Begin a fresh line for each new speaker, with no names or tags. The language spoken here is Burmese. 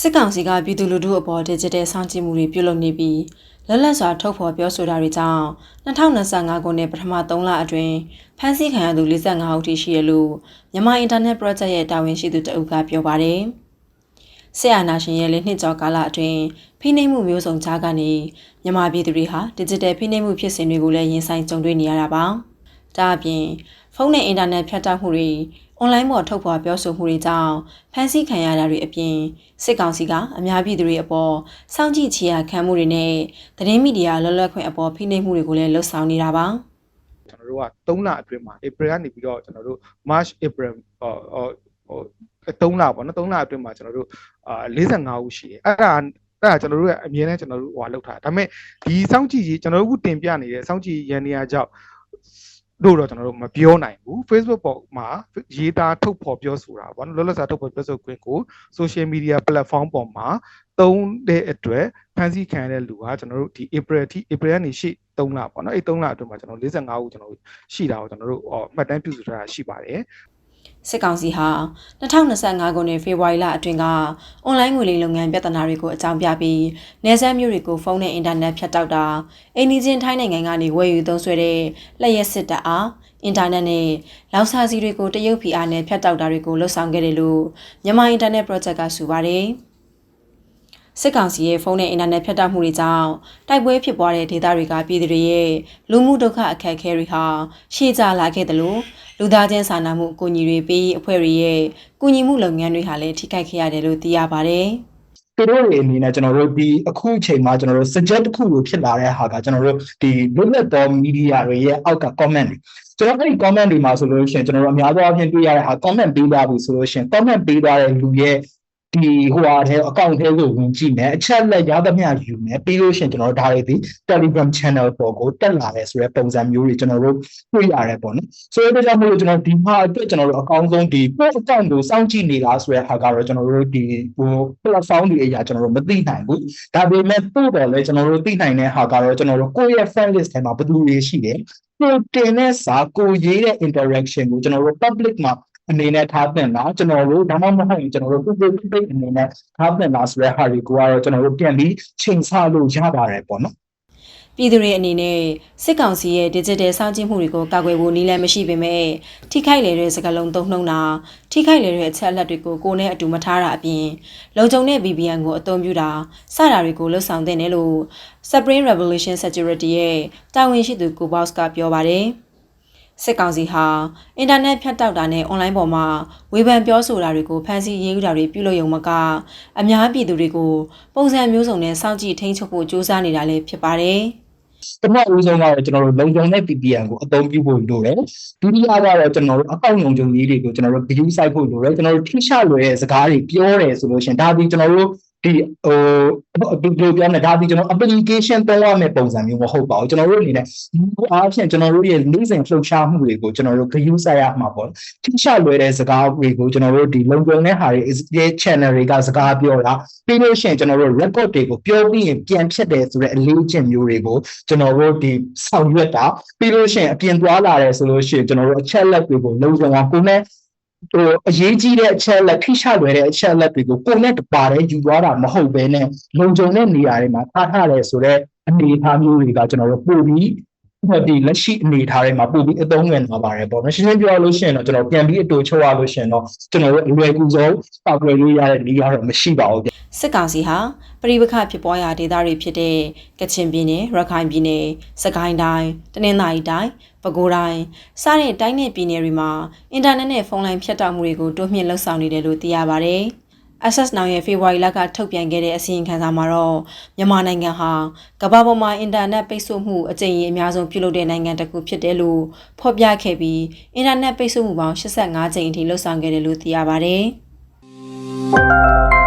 စစ်ကောင်စီကပြည်သူလူထုအပေါ် digital စောင့်ကြည့်မှုတွေပြုလုပ်နေပြီးလက်လက်စွာထုတ်ဖော်ပြောဆိုတာတွေကြောင့်2025ခုနှစ်ပထမ3လအတွင်းဖမ်းဆီးခံရသူ45ဦးထိရှိရလို့မြန်မာ Internet Project ရဲ့တာဝန်ရှိသူတအုပ်ကပြောပါတယ်။ဆက်အာနာရှင်ရဲ့လက်နှစ်ကျော်ကာလအတွင်းဖိနှိပ်မှုမျိုးစုံကြားကနေမြန်မာပြည်သူတွေဟာ digital ဖိနှိပ်မှုဖြစ်စဉ်တွေကိုလည်းရင်ဆိုင်ကြုံတွေ့နေရတာပါ။ဒါအပြင် ဖုန်းနဲ့အင်တာနက်ဖြတ်တောက်မှုတွေအွန်လိုင်းပေါ်ထုတ်ဖော်ပြောဆိုမှုတွေကြောင့်ဖမ်းဆီးခံရတာတွေအပြင်စစ်ကောင်စီကအများပြည်သူတွေအပေါ်စောင့်ကြည့်ချရာခံမှုတွေနဲ့သတင်းမီဒီယာလွတ်လပ်ခွင့်အပေါ်ဖိနှိပ်မှုတွေကိုလည်းလှုံ့ဆော်နေတာပါ
ကျွန်တော်တို့က3လအတွင်းမှာ April ကနေပြီးတော့ကျွန်တော်တို့ March April ဟိုဟိုဟို3လပေါ့နော်3လအတွင်းမှာကျွန်တော်တို့အာ45ဦးရှိတယ်အဲ့ဒါအဲ့ဒါကျွန်တော်တို့ရဲ့အမြင်နဲ့ကျွန်တော်တို့ဟိုလောက်ထားဒါပေမဲ့ဒီစောင့်ကြည့်ရေးကျွန်တော်တို့ကတင်ပြနေတဲ့စောင့်ကြည့်ရန်နေရာကြောင့် တို့တော့ကျွန်တော်တို့မပြောနိုင်ဘူး Facebook ပေါ်မှာရေးသားထုတ်ဖော်ပြောဆိုတာပေါ့နော်လောလောဆယ်ထုတ်ဖော်ပြောဆိုခွင့်ကို social media platform ပေါ်မှာသုံးတဲ့အတွက်ဖန်ဆီးခံရတဲ့လူကကျွန်တော်တို့ဒီ April အထိ April ကနေရှေ့3လပေါ့နော်အဲ့3လအတွင်းမှာကျွန်တော်45ဦးကျွန်တော်တို့ရှိတာကိုကျွန်တော်တို့ဟောမှတ်တမ်းပြုစုထားတာရှိပါတယ်
စစ်ကောင်စီဟာ2025ခုနှစ်ဖေဖော်ဝါရီလအတွင်းကအွန်လိုင်းငွေလိမ်လုပ်ငန်းပြဿနာတွေကိုအကြောင်းပြပြီးနေဆက်မျိုးတွေကိုဖုန်းနဲ့အင်တာနက်ဖြတ်တောက်တာအိန္ဒိချင်းထိုင်းနိုင်ငံကနေဝယ်ယူသုံးစွဲတဲ့လက်ရက်စစ်တပ်အားအင်တာနက်နဲ့လောက်စာစီတွေကိုတရုတ်ဖီအားနဲ့ဖြတ်တောက်တာတွေကိုလှုပ်ဆောင်ခဲ့တယ်လို့မြန်မာအင်တာနက် project ကဆိုပါတယ်စစ်ကောင်စီရဲ့ဖုန်းနဲ့အင်တာနက်ဖြတ်တောက်မှုတွေကြောင့်တိုက်ပွဲဖြစ်ပွားတဲ့ဒေသတွေကပြည်သူတွေရဲ့လူမှုဒုက္ခအခက်အခဲတွေဟာရှေ့ကျလာခဲ့တယ်လို့ လူသားချင်းစာနာမှုအကူအညီတွေပေးအဖွဲ့တွေရဲ့ကူညီမှုလုပ်ငန်းတွေဟာလည်းထိခိုက်ခဲ့ရတယ်လို့သိရပါတယ်။
သူတို့တွေအနေနဲ့ကျွန်တော်တို့ဒီအခုအချိန်မှာကျွန်တော်တို့ suggest တစ်ခုလိုဖြစ်လာတဲ့ဟာကကျွန်တော်တို့ဒီလွတ်လပ်သော media တွေရဲ့အောက်က comment တွေကျွန်တော်အဲ့ဒီ comment တွေမှာဆိုလို့ရှိရင်ကျွန်တော်တို့အများသောအားဖြင့်တွေ့ရတဲ့ဟာ comment ပေးသွားပြီဆိုလို့ရှိရင် comment ပေးသွားတဲ့လူရဲ့ ဒီဟိုဟာတဲ့ account ထဲကိုဝင်ကြည့်မယ်အချက်လက်ရသမျှယူမယ်ပြီးလို့ရှိရင်ကျွန်တော်တို့ဒါတွေဒီ Telegram channel ပေါ်ကိုတက်လာတယ်ဆိုတဲ့ပုံစံမျိုးတွေကျွန်တော်တို့တွေ့ရတယ်ပေါ့နော်ဆိုတော့ဒါကြောင့်မို့လို့ကျွန်တော်ဒီမှာအတွက်ကျွန်တော်တို့အကောင်းဆုံးဒီ post account ကိုစောင့်ကြည့်နေတာဆိုတဲ့ဟာကတော့ကျွန်တော်တို့ဒီဟို platform တွေအရာကျွန်တော်တို့မသိနိုင်ဘူးဒါပေမဲ့ပို့တော်လဲကျွန်တော်တို့သိနိုင်တဲ့ဟာကတော့ကျွန်တော်တို့ကိုယ့်ရဲ့ friend list ထဲမှာဘယ်သူတွေရှိတယ်ကိုတင်တဲ့စာကိုရေးတဲ့ interaction ကိုကျွန်တော်တို့ public မှာ အနေနဲ့ထားတင်တာကျွန်တော်တို့ဒါမှမဟုတ်ရင်ကျွန်တော်တို့ public page အနေနဲ့ထားတင်တာဆိုတဲ့ဟာတွေကိုကတော့ကျွန်တော်တို့ပြန်ပြီးချိန်ဆလို့ရပါတယ်ပေါ့နော်
ပြည်သူတွေအနေနဲ့စစ်ကောင်စီရဲ့ digital စောင့်ကြည့်မှုတွေကိုကာကွယ်ဖို့နည်းလမ်းမရှိပေမဲ့ထိခိုက်လေတဲ့စကားလုံးသုံးနှုံတာထိခိုက်လေတဲ့အချက်အလက်တွေကိုကိုယ်နဲ့အတူမထားတာအပြင်လုံခြုံတဲ့ VPN ကိုအသုံးပြုတာစတာတွေကိုလှုပ်ဆောင်တဲ့နယ်လို့ Spring Revolution Security ရဲ့တာဝန်ရှိသူကိုဘော့စ်ကပြောပါတယ် စစ်ကောင်စီဟာအင်တာနက်ဖြတ်တောက်တာနဲ့အွန်လိုင်းပေါ်မှာဝေဖန်ပြောဆိုတာတွေကိုဖန်ဆီးရေးယူတာတွေပြုလုပ်ရုံမကအများပြည်သူတွေကိုပုံစံမျိုးစုံနဲ့စောင့်ကြည့်ထိန်းချုပ်ဖို့ကြိုးစားနေတာလည်းဖြစ်ပါတယ်။
ပထမဦးဆုံးကတော့ကျွန်တော်တို့လုံခြုံတဲ့ VPN ကိုအသုံးပြုဖို့လိုတယ်ဒုတိယကတော့ကျွန်တော်တို့အကောင့်လုံခြုံရေးတွေကိုကျွန်တော်တို့ view site ဖို့လိုတယ်ကျွန်တော်တို့ထိရှလွယ်တဲ့စကားတွေပြောတယ်ဆိုလို့ရှိရင်ဒါဒီကျွန်တော်တို့ ဒီဟိုဘယ်လိုပြောမလဲဒါဒီကျွန်တော် application သုံးရမယ့်ပုံစံမျိုးမဟုတ်ပါဘူးကျွန်တော်တို့အနေနဲ့ဒီအားဖြင့်ကျွန်တော်တို့ရဲ့နေ့စဉ်လှုပ်ရှားမှုတွေကိုကျွန်တော်တို့ view site ရမှာပေါ့ထိရှလွယ်တဲ့စကားတွေကိုကျွန်တော်တို့ဒီလုံခြုံတဲ့ဟာတွေရဲ့ channel တွေကစကားပြောတာပြီးလို့ရှိရင်ကျွန်တော်တို့ record တွေကိုပြောပြီးရင်ပြန်ဖြတ်တယ်ဆိုတဲ့အလေးအကျင့်မျိုးတွေကိုကျွန်တော်တို့ဒီဆောင်ရွက်တာပြီးလို့ရှိရင်အပြင်သွားလာတယ်ဆိုလို့ရှိရင်ကျွန်တော်တို့အချက်လက်တွေကိုလုံခြုံအောင်ကိုယ်နဲ့ ဟိုအရေးကြီးတဲ့အချက်လက်ထိရှလွယ်တဲ့အချက်လက်တွေကိုကိုယ်နဲ့တပါတည်းယူသွားတာမဟုတ်ဘဲနဲ့လုံခြုံတဲ့နေရာတွေမှာထားထားတယ်ဆိုတော့အနေအထားမျိုးတွေကကျွန်တော်တို့ပို့ပြီး ဟိုဒီလက်ရှိအနေအထားတွေမှာပို့ပြီးအသုံးဝင်သွားပါတယ်ပေါ့နော်ရှင်းရှင်းပြောလို့ရှိရင်တော့ကျွန်တော်ပြန်ပြီးအတူချုပ်ရလို့ရှိရင်တော့ကျွန်တော်တို့အလွယ်ကူဆုံးပောက်ကွယ်လို့ရတဲ့နေရာတော့မရှိပါဘူး
စစ်ကောင်စီဟာပြည်ပခဖြစ်ပွားရာဒေသတွေဖြစ်တဲ့ကချင်ပြည်နယ်ရခိုင်ပြည်နယ်စကိုင်းတိုင်းတနင်္သာရီတိုင်းပဲခူးတိုင်းစတဲ့တိုင်းနယ်ပြည်နယ်တွေမှာအင်တာနက်နဲ့ဖုန်းလိုင်းဖြတ်တောက်မှုတွေကိုတိုးမြှင့်လှုပ်ဆောင်နေတယ်လို့သိရပါ ဗျ။ Access Now ရဲ့ဖေဖော်ဝါရီလကထုတ်ပြန်ခဲ့တဲ့အစီရင်ခံစာမှာတော့မြန်မာနိုင်ငံဟာကမ္ဘာပေါ်မှာအင်တာနက်ပိတ်ဆို့မှုအကြိမ်ကြီးအများဆုံးပြုလုပ်တဲ့နိုင်ငံတစ်ခုဖြစ်တယ်လို့ဖော်ပြခဲ့ပြီးအင်တာနက်ပိတ်ဆို့မှုပေါင်း85ကြိမ်အထိလှုပ်ဆောင်ခဲ့တယ်လို့သိရပါဗျ။